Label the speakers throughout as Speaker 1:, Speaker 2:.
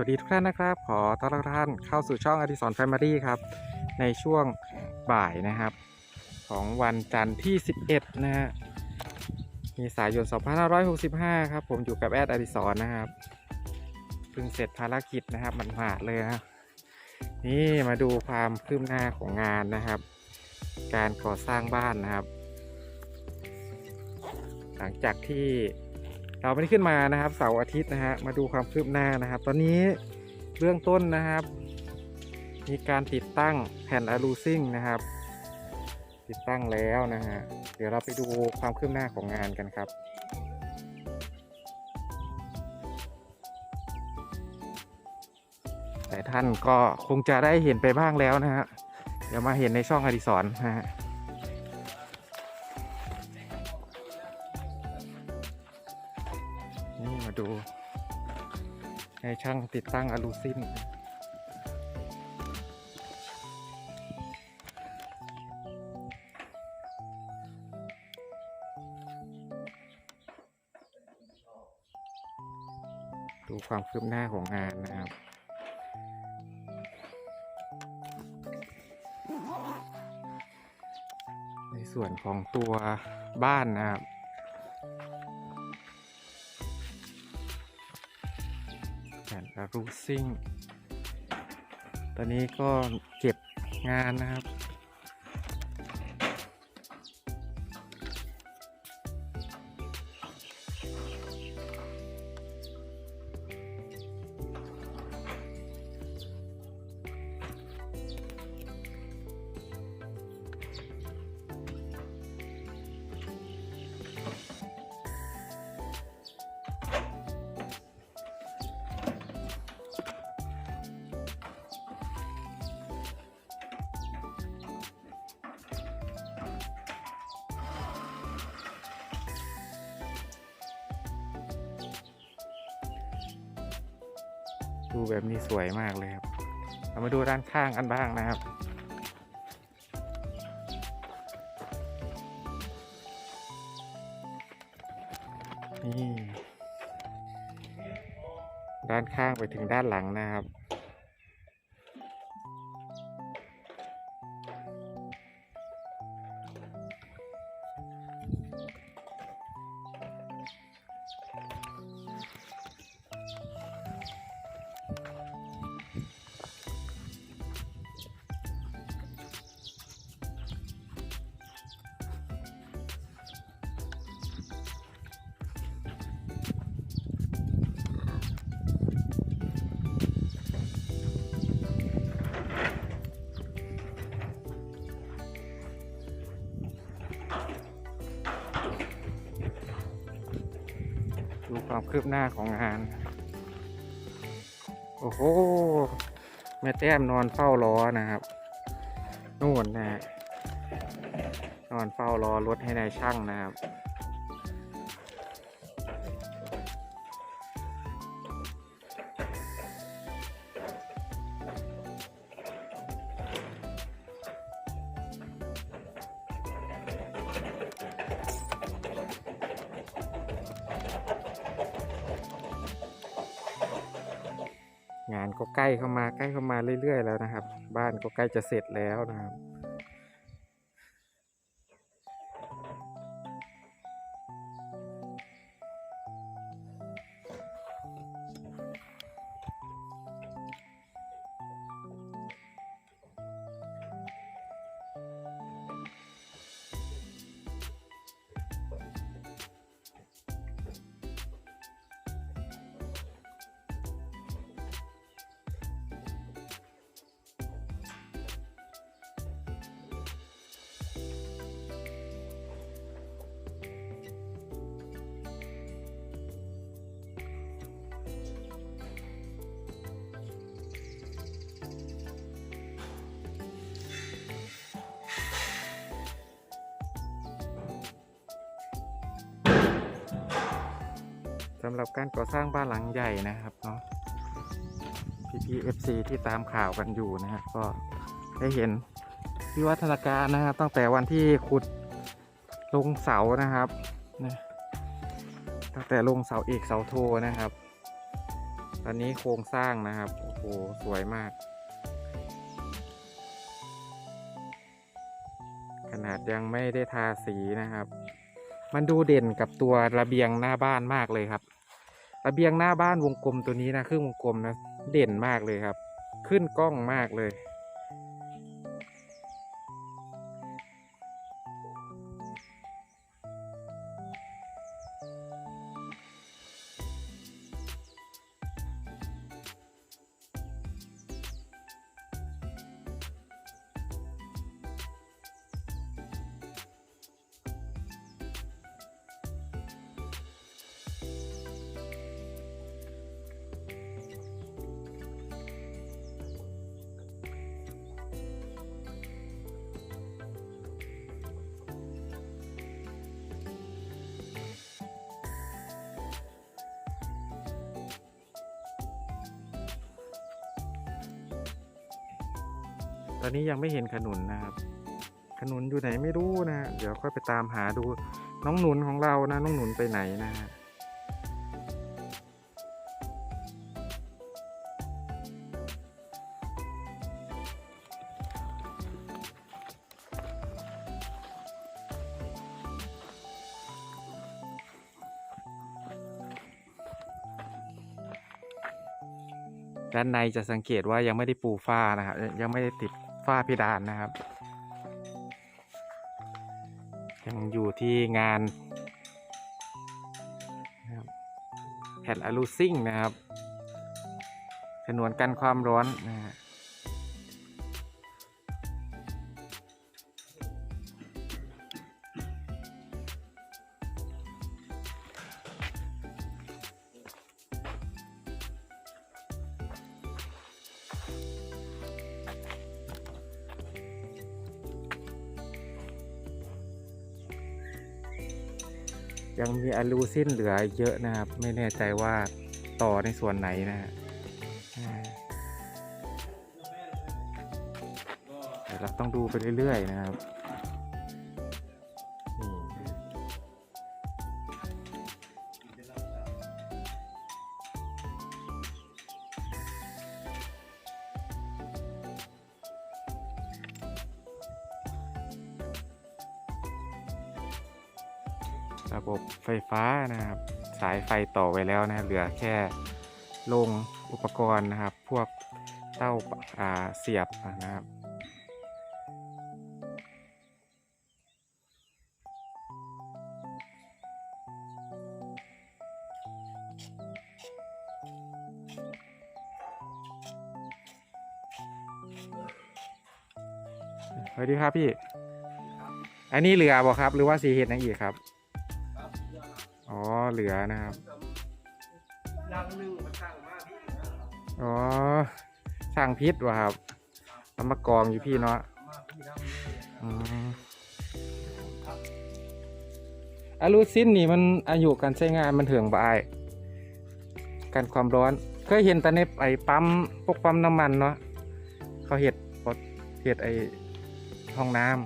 Speaker 1: วัสดีทุกท่านนะครับ ขอต้อนรับท่านเข้าสู่ช่องอดิสรแฟมิลี่ครับ ในช่วงบ่ายนะครับ ของวันจันทร์ที่ 11 นะฮะมีสายยน2565 ครับ ผมอยู่กับแอดอดิสรนะครับเพิ่งเสร็จภารกิจนะครับมันมาดเลยนะนี่มาดูความคืบหน้าของงานนะครับ การก่อสร้างบ้านนะครับ หลังจากที่ เราไม่ได้ขึ้นมานะครับเสาร์อาทิตย์นะฮะมาดูความคืบหน้านะครับ ตอนนี้เบื้องต้นนะครับ มีการติดตั้งแผ่นอะลูซิ่งนะครับ ติดตั้งแล้วนะฮะเดี๋ยวเราไปดูความคืบหน้าของงานกันครับแต่ท่านก็คงจะได้เห็นไปบ้างแล้วนะฮะเดี๋ยวมาเห็นในช่องอดิสรนะฮะ ช่างติดตั้งอะลูซินดูความคืบหน้าของงานนะครับในส่วนของตัวบ้านนะครับ รูซิ่ง ตอนนี้ก็เก็บงานนะครับ ดูแบบนี้สวยมากเลยครับ เรามาดูด้านข้างกันบ้างนะครับ นี่ ด้านข้างไปถึงด้านหลังนะครับ ดูความคืบหน้าของงาน โอ้โห แม่แต้มนอนเฝ้าล้อนะครับนู่นนะนอนเฝ้ารอรถให้นายช่างนะครับ ก็ใกล้เข้ามาใกล้เข้ามาเรื่อยๆ แล้วนะครับ บ้านก็ใกล้จะเสร็จแล้วนะครับำหรับการก่อสร้างบ้านหลังใหญ่นะครับเนาะพี่พีเอฟซีที่ตามข่าวกันอยู่นะครับก็ได้เห็นวิวัฒนาการนะครับตั้งแต่วันที่ขุดลงเสานะครับนะตั้งแต่ลงเสาเอกเสาโทนะครับ ตอนนี้โครงสร้างนะครับ โอ้โห สวยมาก ขนาดยังไม่ได้ทาสีนะครับ มันดูเด่นกับตัวระเบียงหน้าบ้านมากเลยครับ ระเบียงหน้าบ้านวงกลมตัวนี้นะครึ่งวงกลมนะเด่นมากเลยครับ ขึ้นกล้องมากเลย ตอนนี้ยังไม่เห็นขนุนนะครับ ขนุนอยู่ไหนไม่รู้นะ เดี๋ยวค่อยไปตามหาดูน้องหนุนของเรานะ น้องหนุนไปไหนนะฮะด้านในจะสังเกตว่ายังไม่ได้ปูฝ้านะครับยังไม่ได้ติด ฝ้าเพดานนะครับ ยังอยู่ที่งานแผ่นอะลูซิ่งนะครับ ฉนวนกันความร้อนนะฮะ ยังมีอะลูซินเหลือเยอะนะครับ ไม่แน่ใจว่าต่อในส่วนไหนนะฮะแต่เราต้องดูไปเรื่อยๆนะครับ ระบบไฟฟ้านะครับ สายไฟต่อไว้แล้วนะเหลือแค่ลงอุปกรณ์นะครับ พวกเต้าาเสียบนะครับสวัสดีครับพี่ อันนี้เหลือบ่ครับ หรือว่าสีเห็ดนั่นอีกครับ เหลือนะครับ
Speaker 2: ดังหนึ่งมันสั่งมากพี่นะ
Speaker 1: อ๋อช่างพิษวะครับเอามากองอยู่พี่เนาะ
Speaker 2: มากพี่ดังเลย
Speaker 1: อืมอะลูซินนี่มันอายุการใช้งานมันเถืองบ่ายกันความร้อน เคยเห็นแต่ในไอ้ปั๊มพวกปั๊มน้ำมันเนาะเขาเห็ดปดเห็ดไอ้ห้องน้ำ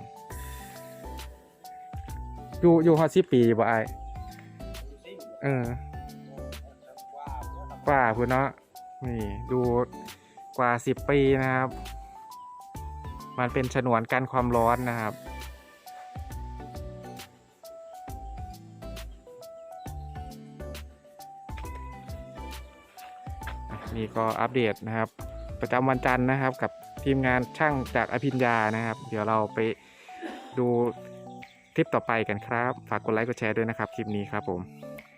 Speaker 1: อยู่อยู่ฮอดสิปีบ่าย เออกว่าพุ่นเนาะนี่ดูกว่าสิบปีนะครับ มันเป็นฉนวนกันความร้อนนะครับ นี่ก็อัปเดตนะครับ ประจำวันจันทร์นะครับ กับทีมงานช่างจากอภิญญานะครับ เดี๋ยวเราไปดูคลิปต่อไปกันครับ ฝากกดไลค์กดแชร์ด้วยนะครับ คลิปนี้ครับผม